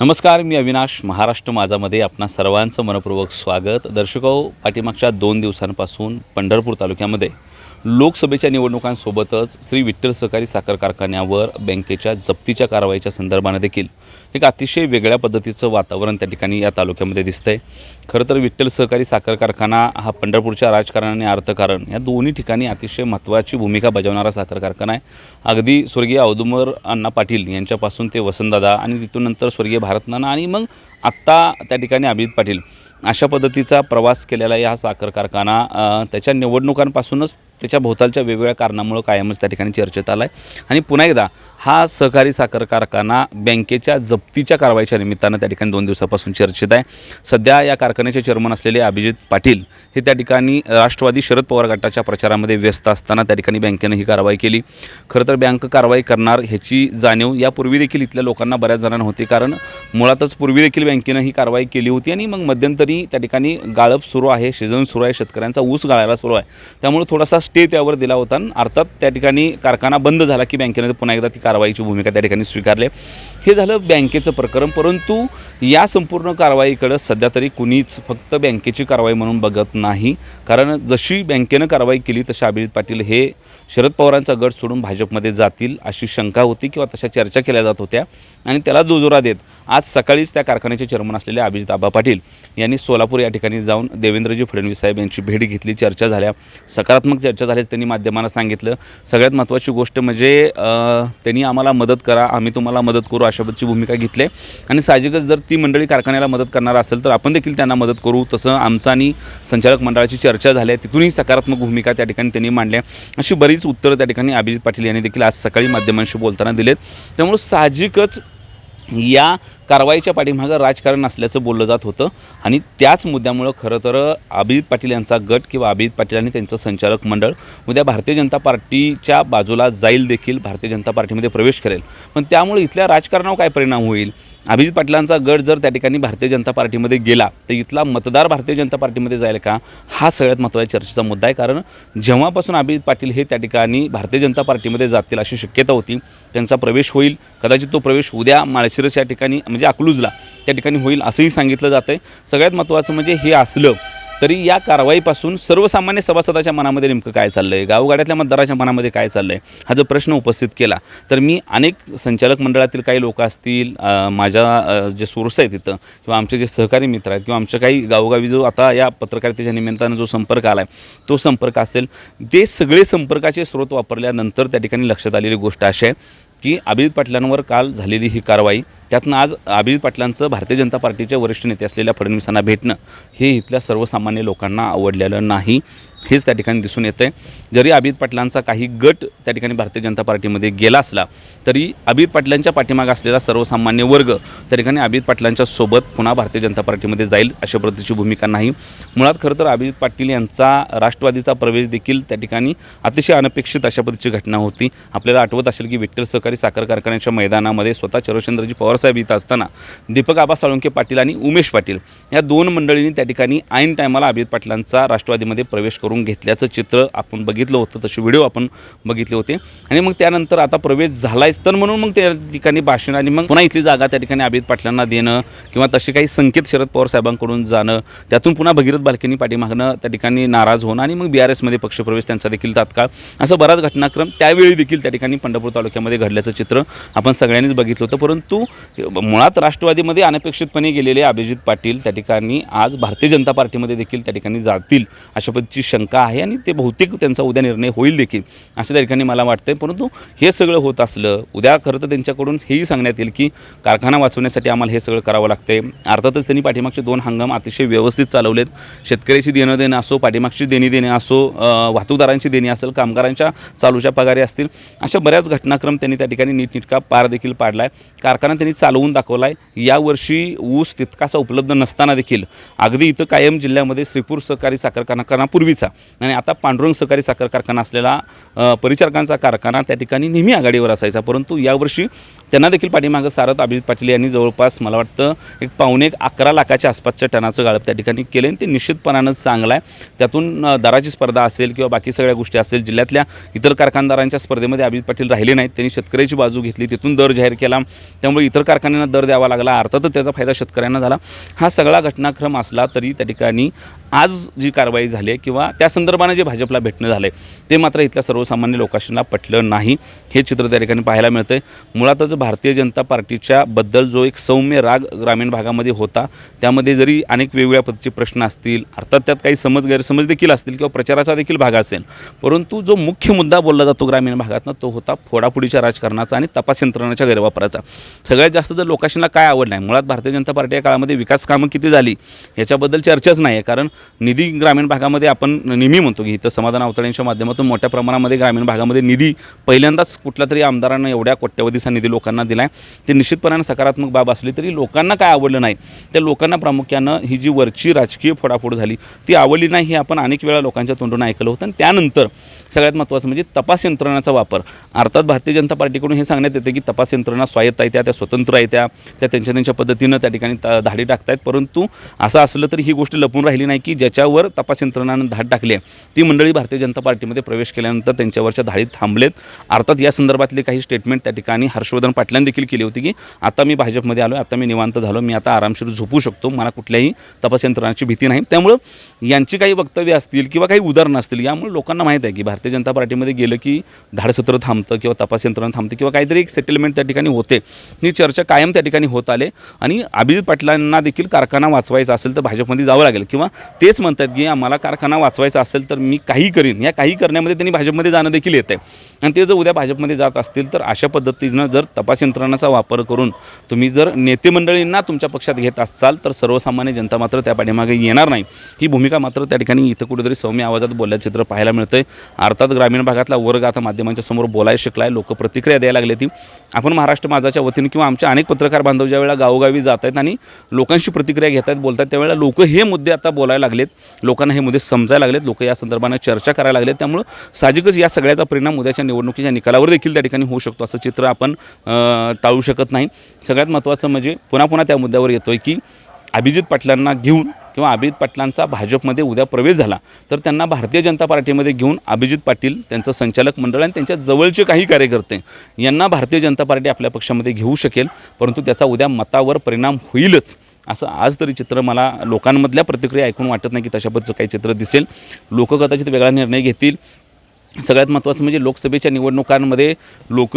नमस्कार मी अविनाश महाराष्ट्र माझामध्ये आपणा सर्वांचं मनपूर्वक स्वागत. दर्शको पाठीमागच्या दोन दिवसांपासून पंढरपूर तालुक्यामध्ये लोकसभेच्या निवडणुकांसोबतच श्री विठ्ठल सहकारी साखर कारखान्यावर बँकेच्या जप्तीच्या कारवाईच्या संदर्भानं देखील एक अतिशय वेगळ्या पद्धतीचं वातावरण त्या ठिकाणी या तालुक्यामध्ये दिसतंय. खरं तर विठ्ठल सहकारी साखर कारखाना हा पंढरपूरच्या राजकारण आणि अर्थकारण या दोन्ही ठिकाणी अतिशय महत्त्वाची भूमिका बजावणारा साखर कारखाना आहे. अगदी स्वर्गीय औदुंबर अण्णा पाटील यांच्यापासून ते वसंतदादा आणि तिथून नंतर स्वर्गीय भारतनाना आणि मग आत्ता त्या ठिकाणी अभिजित पाटील. अशा पद्धतीचा प्रवास केलेला आहे हा साखर कारखाना त्याच्या निवडणुकांपासूनच त्याच्या भोवतालच्या वेगवेगळ्या कारणामुळं कायमच त्या ठिकाणी चर्चेत आला आहे आणि पुन्हा एकदा हा सहकारी साखर कारखाना बँकेच्या जप्तीच्या कारवाईच्या निमित्तानं त्या ठिकाणी दोन दिवसापासून चर्चेत आहे. सध्या या कारखान्याचे चेअरमन असलेले अभिजित पाटील हे त्या ठिकाणी राष्ट्रवादी शरद पवार गटाच्या प्रचारामध्ये व्यस्त असताना त्या ठिकाणी बँकेनं ही कारवाई केली. खरं तर बँक कारवाई करणार ह्याची जाणीव यापूर्वी देखील इथल्या लोकांना बऱ्याच जणांना होती. कारण मुळातच पूर्वी देखील बँकेनं ही कारवाई केली होती आणि मग मध्यंतरी त्या ठिकाणी गाळप सुरू आहे सीझन सुरू आहे शेतकऱ्यांचा ऊस गाळायला सुरू आहे. त्यामुळे थोडासा स्टे त्यावर दिला होता. आणि अर्थात त्या ठिकाणी कारखाना बंद झाला की बँकेनं पुन्हा एकदा ती कारवाईची भूमिका त्या ठिकाणी स्वीकारली. हे झालं बँकेचं प्रकरण. परंतु या संपूर्ण कारवाईकडं सध्या तरी कुणीच फक्त बँकेची कारवाई म्हणून बघत नाही. कारण जशी बँकेनं कारवाई केली तशा अभिजित पाटील हे शरद पवारांचा गट सोडून भाजपमध्ये जातील अशी शंका होती किंवा तशा चर्चा केल्या जात होत्या. आणि त्याला दुजोरा देत आज सकाळीच त्या कारखान्याचे चेअरमन असलेले अभिजित आबा पाटील यांनी सोलापूर या ठिकाणी जाऊन देवेंद्रजी फडणवीस साहेब यांची भेट घेतली. चर्चा झाल्या. सकारात्मक चर्चा झाल्याच त्यांनी माध्यमांना सांगितलं. सगळ्यात महत्त्वाची गोष्ट म्हणजे त्यांनी आम्हाला मदत करा आम्ही तुम्हाला मदत करू अशाबद्दलची भूमिका घेतली आहे. आणि साहजिकच जर ती मंडळी कारखान्याला मदत करणार असेल तर आपण देखील त्यांना मदत करू. तसं आमचं आणि संचालक मंडळाची चर्चा झाली आहे. तिथूनही सकारात्मक भूमिका त्या ठिकाणी त्यांनी मांडल्या अशी बरीच उत्तरं त्या ठिकाणी अभिजित पाटील यांनी देखील आज सकाळी माध्यमांशी बोलताना दिलेत. त्यामुळं साहजिकच या कारवाईच्या पाठीमागं राजकारण असल्याचं बोललं जात होतं. आणि त्याच मुद्द्यामुळं खरं तर अभिजित पाटील यांचा गट किंवा अभिजित पाटील आणि त्यांचं संचालक मंडळ उद्या भारतीय जनता पार्टीच्या बाजूला जाईल देखील भारतीय जनता पार्टीमध्ये प्रवेश करेल. पण त्यामुळे इथल्या राजकारणावर काय परिणाम होईल? अभिजित पाटलांचा गट जर त्या ठिकाणी भारतीय जनता पार्टीमध्ये गेला तर इथला मतदार भारतीय जनता पार्टीमध्ये जाईल का? हा सगळ्यात महत्त्वाचा चर्चेचा मुद्दा आहे. कारण जेव्हापासून अभिजित पाटील हे त्या ठिकाणी भारतीय जनता पार्टीमध्ये जातील अशी शक्यता होती त्यांचा प्रवेश होईल. कदाचित तो प्रवेश उद्या माळशिरस या ठिकाणी म्हणजे म्हणजे अकलूजला. त्या ठिकाणी होईल असंही सांगितलं जातं आहे सगळ्यात महत्त्वाचं म्हणजे हे असलं तरी या कारवाईपासून सर्वसामान्य सभासदाच्या मनामध्ये नेमकं काय चाललं आहे गावगाड्यातल्या मतदाराच्या मनामध्ये काय चाललं आहे हा जर प्रश्न उपस्थित केला तर मी अनेक संचालक मंडळातील काही लोक असतील माझ्या जे सोर्स आहेत तिथं किंवा आमचे जे सहकारी मित्र आहेत किंवा आमच्या काही गावोगावी जो आता या पत्रकारितेच्या निमित्तानं जो संपर्क आला आहे तो संपर्क असेल. ते सगळे संपर्काचे स्रोत वापरल्यानंतर त्या ठिकाणी लक्षात आलेली गोष्ट अशी आहे की अभिजित पाटलांवर काल झालेली ही कारवाई त्यातनं आज अभिजित पाटलांचं भारतीय जनता पार्टीचे वरिष्ठ नेते असलेल्या फडणवीसांना भेटणं हे इथल्या सर्वसामान्य लोकांना आवडलेलं नाही. हेच त्या ठिकाणी दिसून येतं आहे जरी अभित पाटलांचा काही गट त्या ठिकाणी भारतीय जनता पार्टीमध्ये गेला असला तरी अभित पाटलांच्या पाठीमागे असलेला सर्वसामान्य वर्ग त्या ठिकाणी अभित पाटलांच्या सोबत पुन्हा भारतीय जनता पार्टीमध्ये जाईल अशा पद्धतीची भूमिका नाही. मुळात खरं तर अभिजित पाटील यांचा राष्ट्रवादीचा प्रवेश देखील त्या ठिकाणी अतिशय अनपेक्षित अशा पद्धतीची घटना होती. आपल्याला आठवत असेल की विठ्ठल सहकारी साखर कारखान्याच्या मैदानामध्ये स्वतः चरचंद्रजी पवारसाहेब इथं असताना दीपक आबा साळुंके पाटील आणि उमेश पाटील या दोन मंडळींनी त्या ठिकाणी ऐन टायमाला अभिजित पाटलांचा राष्ट्रवादीमध्ये प्रवेश करून करून घेतल्याचं चित्र आपण बघितलं होतं तसे व्हिडिओ आपण बघितले होते. आणि मग त्यानंतर आता प्रवेश झालायच. तर म्हणून मग त्या ठिकाणी भाषण आणि मग पुन्हा इथली जागा त्या ठिकाणी अभिजित पाटलांना देणं किंवा तसे काही संकेत शरद पवार साहेबांकडून जाणं त्यातून पुन्हा भगीरथ बालकेंनी पाठीमागणं त्या ठिकाणी नाराज होणं आणि मग बी आर एसमध्ये पक्षप्रवेश त्यांचा देखील तात्काळ. असं बराच घटनाक्रम त्यावेळी देखील त्या ठिकाणी पंढरपूर तालुक्यामध्ये घडल्याचं चित्र आपण सगळ्यांनीच बघितलं होतं. परंतु मुळात राष्ट्रवादीमध्ये अनपेक्षितपणे गेलेले अभिजित पाटील त्या ठिकाणी आज भारतीय जनता पार्टीमध्ये देखील त्या ठिकाणी जातील अशा पद्धतीची शंका आहे आणि ते बहुतेक त्यांचा उद्या निर्णय होईल देखील अशा त्या ठिकाणी मला वाटतंय. परंतु हे सगळं होत असलं उद्या खरं तर त्यांच्याकडून हेही सांगण्यात येईल की कारखाना वाचवण्यासाठी आम्हाला हे सगळं करावं लागतंय. अर्थातच त्यांनी पाठीमागचे दोन हंगाम अतिशय व्यवस्थित चालवलेत. शेतकऱ्याची देणं देणं असो पाठीमागची देणी देणे असो वाहतूकदारांची देणी असेल कामगारांच्या चालूच्या पगारी असतील अशा बऱ्याच घटनाक्रम त्यांनी त्या ठिकाणी नीटनीटका पार देखील पाडला आहे कारखाना त्यांनी चालवून दाखवला आहे यावर्षी ऊस तितकासा उपलब्ध नसताना देखील अगदी इथं कायम जिल्ह्यामध्ये श्रीपूर सहकारी साखर कारखाना पूर्वीचा. आणि आता पांडुरंग सहकारी साखर कारखाना असलेला परिचारकांचा कारखाना त्या ठिकाणी नेहमी आघाडीवर असायचा. परंतु यावर्षी त्यांना देखील पाठीमागं सारत अभिजित पाटील यांनी जवळपास मला वाटतं एक पावणे एक अकरा लाखाच्या आसपासच्या टनाचं गाळप त्या ठिकाणी केलं आणि ते निश्चितपणानं चांगलं आहे. त्यातून दराची स्पर्धा असेल किंवा बाकी सगळ्या गोष्टी असेल जिल्ह्यातल्या इतर कारखानदारांच्या स्पर्धेमध्ये अभिजित पाटील राहिले नाहीत. त्यांनी शेतकऱ्याची बाजू घेतली तिथून दर जाहीर केला. त्यामुळे इतर कारखान्यांना दर द्यावा लागला. अर्थातच त्याचा फायदा शेतकऱ्यांना झाला. हा सगळा घटनाक्रम असला तरी त्या ठिकाणी आज जी कारवाई झाली आहे किंवा त्या संदर्भाने जे भाजपला भेटणं झालं आहे ते मात्र इथल्या सर्वसामान्य लोकांना पटलं नाही. हे चित्र त्या ठिकाणी पाहायला मिळतं आहे मुळातच भारतीय जनता पार्टीच्या बद्दल जो एक सौम्य राग ग्रामीण भागामध्ये होता त्यामध्ये जरी अनेक वेगवेगळ्या पद्धतीचे प्रश्न असतील अर्थात त्यात काही समज गैरसमज देखील असतील किंवा प्रचाराचा देखील भाग असेल परंतु जो मुख्य मुद्दा बोलला जातो ग्रामीण भागातनं तो होता फोडाफोडीच्या राजकारणाचा आणि तपास यंत्रणाच्या गैरवापराचा. सगळ्यात जास्त जर लोकांना काय आवड नाही. मुळात भारतीय जनता पार्टी या काळामध्ये विकास कामं किती झाली याच्याबद्दल चर्चाच नाही आहे कारण निधी ग्रामीण भागामध्ये आपण नेहमी म्हणतो की इथं समाधान अवतळ्यांच्या माध्यमातून मोठ्या प्रमाणामध्ये ग्रामीण भागामध्ये निधी पहिल्यांदाच कुठल्या तरी आमदारांना एवढ्या कोट्यवधीचा निधी लोकांना दिला आहे ते निश्चितपणाने सकारात्मक बाब असली तरी लोकांना काय आवडलं नाही त्या लोकांना प्रामुख्यानं ही जी वरची राजकीय फोडाफोड झाली ती आवडली नाही हे आपण अनेक वेळा लोकांच्या तोंडून ऐकलं होतं. आणि त्यानंतर सगळ्यात महत्त्वाचं म्हणजे तपास यंत्रणाचा वापर. अर्थात भारतीय जनता पार्टीकडून हे सांगण्यात येते की तपास यंत्रणा स्वायत्त आहे त्या त्या स्वतंत्र आहे त्या त्या त्यांच्या त्यांच्या पद्धतीनं त्या ठिकाणी धाडी धाडी टाकतायत. परंतु असं असलं तरी ही गोष्ट लपून राहिली नाही की ज्याच्यावर तपास यंत्रणानं धाड टाकली आहे. ती मंडळी भारतीय जनता पार्टीमध्ये प्रवेश केल्यानंतर त्यांच्यावरच्या धाडीत थांबलेत. अर्थात या संदर्भातली काही स्टेटमेंट त्या ठिकाणी हर्षवर्धन पाटलांनी देखील केली होती की आता मी भाजपमध्ये आलो आता मी निवांत झालो मी आता आरामशीर झोपू शकतो मला कुठल्याही तपास यंत्रणाची भीती नाही. त्यामुळं यांची काही वक्तव्य असतील किंवा काही उदाहरणं असतील यामुळे लोकांना माहीत आहे की भारतीय जनता पार्टीमध्ये गेलं की धाडसत्र थांबतं किंवा तपास यंत्रणा थांबते किंवा काहीतरी एक सेटलमेंट त्या ठिकाणी होते. ही चर्चा कायम त्या ठिकाणी होत आले आणि अभिजित पाटलांना देखील कारखाना वाचवायचा असेल तर भाजपमध्ये जावं लागेल किंवा तेच म्हणतात की आम्हाला कारखाना वाचवायचा असेल तर मी काही करीन. या काही करण्यामध्ये त्यांनी भाजपमध्ये जाणं देखील येतं आहे आणि ते जर उद्या भाजपमध्ये जात असतील तर अशा पद्धतीनं जर तपास यंत्रणाचा वापर करून तुम्ही जर नेते मंडळींना तुमच्या पक्षात घेत असाल तर सर्वसामान्य जनता मात्र त्या पाठीमागे येणार नाही. ही भूमिका मात्र त्या ठिकाणी इथं कुठेतरी सौम्य आवाजात बोलल्या चित्र पाहायला मिळतं आहे अर्थात ग्रामीण भागातला वर्ग आता माध्यमांच्या समोर बोलायला शिकला आहे लोक प्रतिक्रिया द्यायला लागली ती. आपण महाराष्ट्र माझाच्या वतीने किंवा आमच्या अनेक पत्रकार बांधव ज्या वेळा गावोगावी जात आहेत आणि लोकांशी प्रतिक्रिया घेत आहेत बोलतात त्यावेळेला लोक हे मुद्दे आता बोलायला लागलेत. लोकांना हे मुद्दे समजायला लागलेत. लोक या संदर्भाने चर्चा करायला लागलेत. त्यामुळं साहजिकच या सगळ्याचा परिणाम उद्याच्या निवडणुकीच्या निकालावर देखील त्या ठिकाणी होऊ शकतो असं चित्र आपण टाळू शकत नाही. सगळ्यात महत्त्वाचं म्हणजे पुन्हा पुन्हा त्या मुद्द्यावर येतो आहे की अभिजित पाटलांना घेऊन किंवा अभिजित पाटलांचा भाजपमध्ये उद्या प्रवेश झाला तर त्यांना भारतीय जनता पार्टीमध्ये घेऊन अभिजित पाटील त्यांचं संचालक मंडळ आणि त्यांच्या जवळचे काही कार्यकर्ते यांना भारतीय जनता पार्टी आपल्या पक्षामध्ये घेऊ शकेल परंतु त्याचा उद्या मतावर परिणाम होईलच असं आज तरी चित्र मला लोकांमधल्या प्रतिक्रिया ऐकून वाटत नाही की तशा पद्धतीचं काही चित्र दिसेल. लोक कदाचित वेगळा निर्णय घेतील सगळ्यात महत्त्वाचं म्हणजे लोकसभेच्या निवडणुकांमध्ये लोक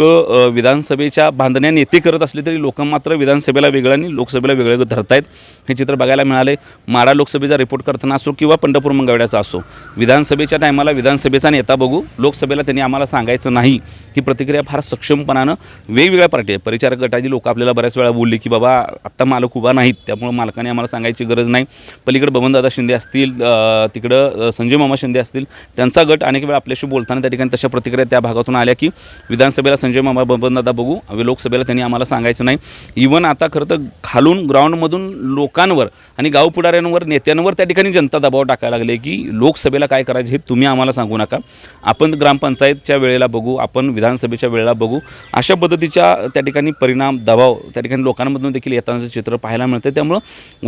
विधानसभेच्या बांधण्या नेते करत असले तरी लोक मात्र विधानसभेला वेगळं आणि लोकसभेला वेगळं धरत आहेत हे चित्र बघायला मिळाले. मारा लोकसभेचा रिपोर्ट करताना असो किंवा पंढरपूर मंगळव्याचा असो विधानसभेच्या टायमाला विधानसभेचा नेता बघू लोकसभेला त्यांनी आम्हाला सांगायचं नाही. ही प्रतिक्रिया फार सक्षमपणानं वेगवेगळ्या पार्टी आहे परिचारक गटाची लोक आपल्याला बऱ्याच वेळा बोलली की बाबा आत्ता मालक उभा नाहीत त्यामुळं मालकाने आम्हाला सांगायची गरज नाही. पलीकडे बबनदादा शिंदे असतील तिकडं संजय मामा शिंदे असतील त्यांचा गट अनेक वेळा आपल्याशी बोल बोलताना त्या ठिकाणी तशा प्रतिक्रिया त्या भागातून आल्या की विधानसभेला संजय मामा बबनदादा बघू अवे लोकसभेला त्यांनी आम्हाला सांगायचं नाही. इवन आता खरं तर खालून ग्राउंडमधून लोकांवर आणि गाव पुढाऱ्यांवर नेत्यांवर त्या ठिकाणी जनता दबाव टाकायला लागले की लोकसभेला काय करायचं हे तुम्ही आम्हाला सांगू नका. आपण ग्रामपंचायतच्या वेळेला बघू आपण विधानसभेच्या वेळेला बघू. अशा पद्धतीच्या त्या ठिकाणी परिणाम दबाव त्या ठिकाणी लोकांमधून देखील येतानाचं चित्र पाहायला मिळतं त्यामुळं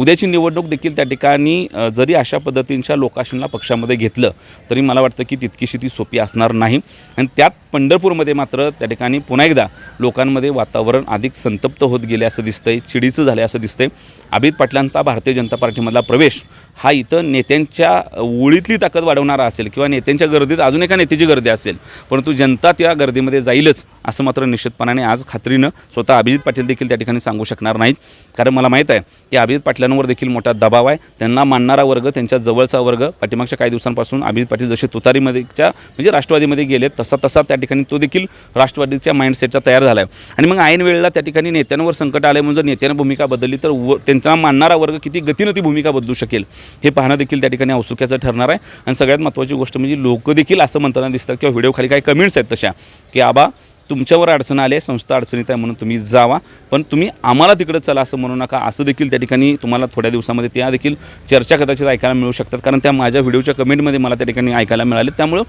उद्याची निवडणूक देखील त्या ठिकाणी जरी अशा पद्धतींच्या लोकाशनला पक्षामध्ये घेतलं तरी मला वाटतं की तितकीशी ती सोपी असणार नाही. आणि त्यात पंढरपूरमध्ये मात्र त्या ठिकाणी पुन्हा एकदा लोकांमध्ये वातावरण अधिक संतप्त होत गेले असं दिसतंय चिडीचं झालं असं दिसतंय. अभित पाटलांचा भारतीय जनता पार्टीमधला प्रवेश हा इथं नेत्यांच्या ओळीतली ताकद वाढवणारा असेल किंवा नेत्यांच्या गर्दीत अजून एका नेत्याची गर्दी असेल परंतु जनता त्या गर्दीमध्ये जाईलच असं मात्र निश्चितपणाने आज खात्रीनं स्वतः अभिजित पाटील देखील त्या ठिकाणी सांगू शकणार नाहीत. कारण मला माहीत आहे की अभिजित पाटलांवर देखील मोठा दबाव आहे. त्यांना मानणारा वर्ग त्यांच्या जवळचा वर्ग पाठीमागच्या काही दिवसांपासून अभिजित पाटील जसे तुतारीमध्येच्या म्हणजे राष्ट्रवादीमध्ये गेले तसा तसा त्या ठिकाणी तो देखील राष्ट्रवादीच्या माइंडसेटचा तयार झाला आहे आणि मग ऐन वेळेला त्या ठिकाणी नेत्यांवर संकट आलं म्हणजे जर नेत्यानं भूमिका बदलली तर व त्यांचा मानणारा वर्ग किती गतीनं ती भूमिका बदलू शकेल हे पाहणं देखील त्या ठिकाणी औत्सुक्याचं ठरणार आहे. आणि सगळ्यात महत्त्वाची गोष्ट म्हणजे लोक देखील असं म्हणताना दिसतात किंवा व्हिडिओ खाली काही कमेंट्स आहेत तशा की आबा तुमच्यावर अडचण आली आहे संस्था अडचणीत आहे म्हणून तुम्ही जावा. पण तुम्ही आम्हाला तिकडे चला असं म्हणू नका. असं देखील त्या ठिकाणी तुम्हाला थोड्या दिवसामध्ये त्या देखील चर्चा कदाचित ऐकायला मिळू शकतात. कारण त्या माझ्या व्हिडिओच्या कमेंटमध्ये मला त्या ठिकाणी ऐकायला मिळाले. त्यामुळं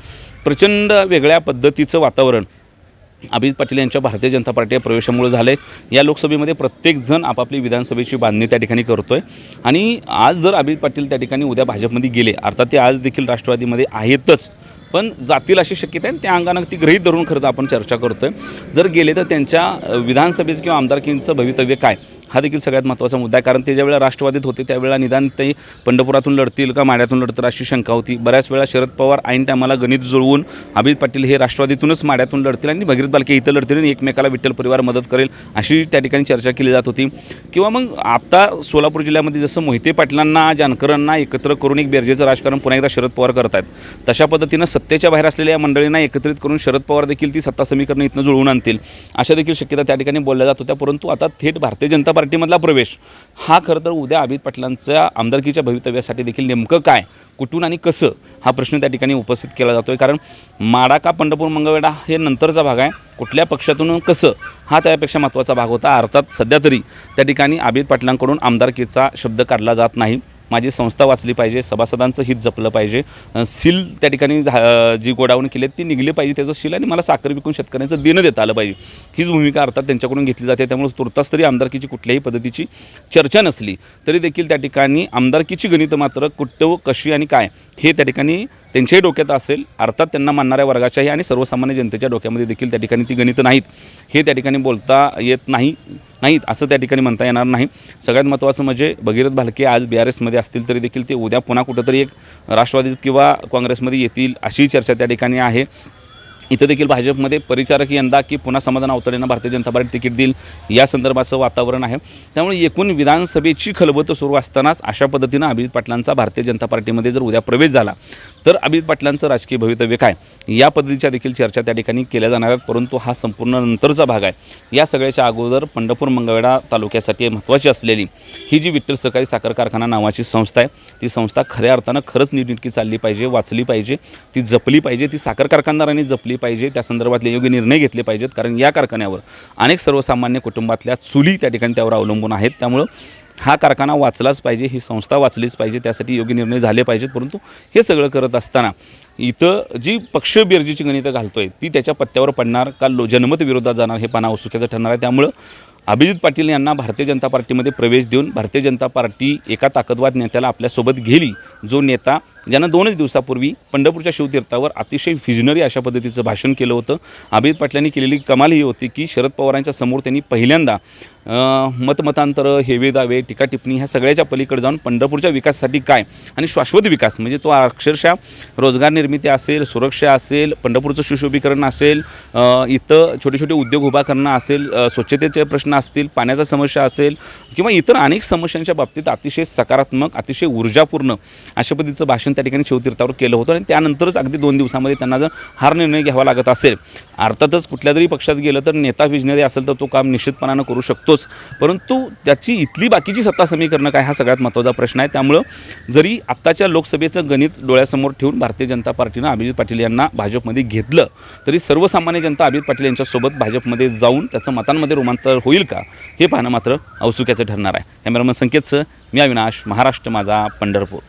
प्रचंड वेगळ्या पद्धतीचं वातावरण अभिजित पाटील यांच्या भारतीय जनता पार्टी या प्रवेशामुळे झालं आहे या लोकसभेमध्ये प्रत्येकजण आपापली विधानसभेची बांधणी त्या ठिकाणी करतो आहे आणि आज जर अभिजित पाटील त्या ठिकाणी उद्या भाजपमध्ये गेले अर्थात ते आज देखील राष्ट्रवादीमध्ये आहेतच पण जातील अशी शक्यता आहे. आणि त्या अंगानं ती गृहीत धरून खरं तर आपण चर्चा करतोय. जर गेले तर त्यांच्या विधानसभेचं किंवा आमदारकींचं भवितव्य काय? हा देखील सगळ्यात महत्त्वाचा मुद्दा आहे. कारण ते ज्यावेळेला राष्ट्रवादीत होते त्यावेळेला निदान ते पंढरपुरातून लढतील का माड्यातून लढतील अशी शंका होती. बऱ्याच वेळा शरद पवार ऐन टायमाला गणित जुळवून अभिजित पाटील हे राष्ट्रवादीतूनच माड्यातून लढतील आणि भगीरथ बालके इथं लढतील आणि एकमेकाला विठ्ठल परिवार मदत करेल अशी त्या ठिकाणी चर्चा केली जात होती. किंवा मग आता सोलापूर जिल्ह्यामध्ये जसं मोहिते पाटलांना जानकरांना एकत्र करून एक बेरजेचं राजकारण पुन्हा एकदा शरद पवार करत आहेत तशा पद्धतीनं सत्तेच्या बाहेर असलेल्या या मंडळींना एकत्रित करून शरद पवार देखील ती सत्ता समीकरणं इथनं जुळवून आणतील अशा देखील शक्यता त्या ठिकाणी बोलल्या जात होत्या. परंतु आता थेट भारतीय जनता पार्टीमधला प्रवेश. हा खरं तर उद्या अमित पाटलांच्या आमदारकीच्या भवितव्यासाठी देखील नेमकं काय कुठून आणि कसं हा प्रश्न त्या ठिकाणी उपस्थित केला जातो आहे कारण माडा का पंढरपूर मंगळवेढा हे नंतरचा भाग आहे. कुठल्या पक्षातून कसं हा त्यापेक्षा महत्त्वाचा भाग होता. अर्थात सध्या तरी त्या ठिकाणी अमित पाटलांकडून आमदारकीचा शब्द काढला जात नाही. माझी संस्था वाचली पाहिजे सभासदांचं हित जपलं पाहिजे. सील त्या ठिकाणी झा- जी गोडाऊन केली ती निघली पाहिजे त्याचं सील आणि मला साखर विकून शेतकऱ्यांचं देणं देता आलं पाहिजे. हीच भूमिका अर्थात त्यांच्याकडून घेतली जाते. त्यामुळे तुर्तास तरी आमदारकीची कुठल्याही पद्धतीची चर्चा नसली तरी देखील त्या ठिकाणी आमदारकीची गणितं मात्र कुठं व कशी आणि काय हे त्या ठिकाणी त्यांच्याही डोक्यात असेल अर्थात त्यांना मानणाऱ्या वर्गाच्याही आणि सर्वसामान्य जनतेच्या डोक्यामध्ये देखील त्या ठिकाणी ती गणितं नाहीत. हे त्या ठिकाणी बोलता येत नाही नाहीत असं त्या ठिकाणी म्हणता येणार नाही. सगळ्यात महत्त्वाचं म्हणजे भगीरथ भालके आज बी आर एसमध्ये असतील तरी देखील ते उद्या पुन्हा कुठंतरी एक राष्ट्रवादीत किंवा काँग्रेसमध्ये येतील अशी चर्चा त्या ठिकाणी आहे. इथं देखील भाजपमध्ये परिचारक यंदा की पुन्हा समाधान अवतडेंना भारतीय जनता पार्टी तिकीट देईल या संदर्भाचं वातावरण आहे. त्यामुळे एकूण विधानसभेची खलबतं सुरू असतानाच अशा पद्धतीनं अभिजित पाटलांचा भारतीय जनता पार्टीमध्ये जर उद्या प्रवेश झाला तर अभिजित पाटलांचं राजकीय भवितव्य काय? या पद्धतीच्या देखील चर्चा त्या ठिकाणी केल्या जाणार आहेत परंतु हा संपूर्ण नंतरचा भाग आहे. या सगळ्याच्या अगोदर पंढरपूर मंगळवेढा तालुक्यासाठी महत्त्वाची असलेली ही जी विठ्ठल सहकारी साखर कारखाना नावाची संस्था आहे ती संस्था खऱ्या अर्थानं खरंच नीटनेटकी चालली पाहिजे वाचली पाहिजे ती जपली पाहिजे ती साखर कारखानदारांनी जपली पाहिजे त्या संदर्भातले योग्य निर्णय घेतले पाहिजेत कारण या कारखान्यावर अनेक सर्वसामान्य कुटुंबातल्या चुली त्या ठिकाणी त्यावर अवलंबून आहेत. त्यामुळं हा कारखाना वाचलाच पाहिजे ही संस्था वाचलीच पाहिजे त्यासाठी योग्य निर्णय झाले पाहिजेत. परंतु हे सगळं करत असताना इथं जी पक्ष बेरजीची गणितं आहे ती त्याच्या पत्त्यावर पडणार का लो जनमत विरोधात जाणार हे पाना औत्सुक्याचं ठरणार आहे. त्यामुळं अभिजित पाटील यांना भारतीय जनता पार्टीमध्ये प्रवेश देऊन भारतीय जनता पार्टी एका ताकदवाद नेत्याला आपल्यासोबत गेली जो नेता ज्यानं दोनच दिवसापूर्वी पंढरपूरच्या शिवतीर्थावर अतिशय व्हिजनरी अशा पद्धतीचं भाषण केलं होतं. अभिजित पाटलांनी केलेली कमाल ही होती की शरद पवारांच्या समोर त्यांनी पहिल्यांदा मतमतांतर हेवे दावे टीका टिप्पणी ह्या सगळ्याच्या पलीकडे जाऊन पंढरपूरच्या विकासासाठी काय? आणि शाश्वत विकास म्हणजे तो अक्षरशः रोजगार निर्मिती असेल सुरक्षा असेल पंढरपूरचं सुशोभीकरण असेल इथं छोटे छोटे उद्योग उभा करणं असेल स्वच्छतेचे प्रश्न असतील पाण्याचा समस्या असेल किंवा इतर अनेक समस्यांच्या बाबतीत अतिशय सकारात्मक अतिशय ऊर्जापूर्ण अशा पद्धतीचं भाषण त्या ठिकाणी शिवतीर्थावर केलं होतं. आणि त्यानंतरच अगदी दोन दिवसामध्ये त्यांना जर हार निर्णय घ्यावा लागत असेल अर्थातच कुठल्या तरी पक्षात गेलं तर नेता विजनरी असेल तर तो काम निश्चितपणानं करू शकतो होतोच. परंतु त्याची इथली बाकीची सत्ता समीकरणं काय हा सगळ्यात महत्त्वाचा प्रश्न आहे. त्यामुळं जरी आत्ताच्या लोकसभेचं गणित डोळ्यासमोर ठेवून भारतीय जनता पार्टीनं अभिजित पाटील यांना भाजपमध्ये घेतलं तरी सर्वसामान्य जनता अभिजित पाटील यांच्यासोबत भाजपमध्ये जाऊन त्याचं मतांमध्ये रूपांतर होईल का हे पाहणं मात्र औत्सुक्याचं ठरणार आहे. कॅमेरामन संकेतचं मी अविनाश महाराष्ट्र माझा पंढरपूर.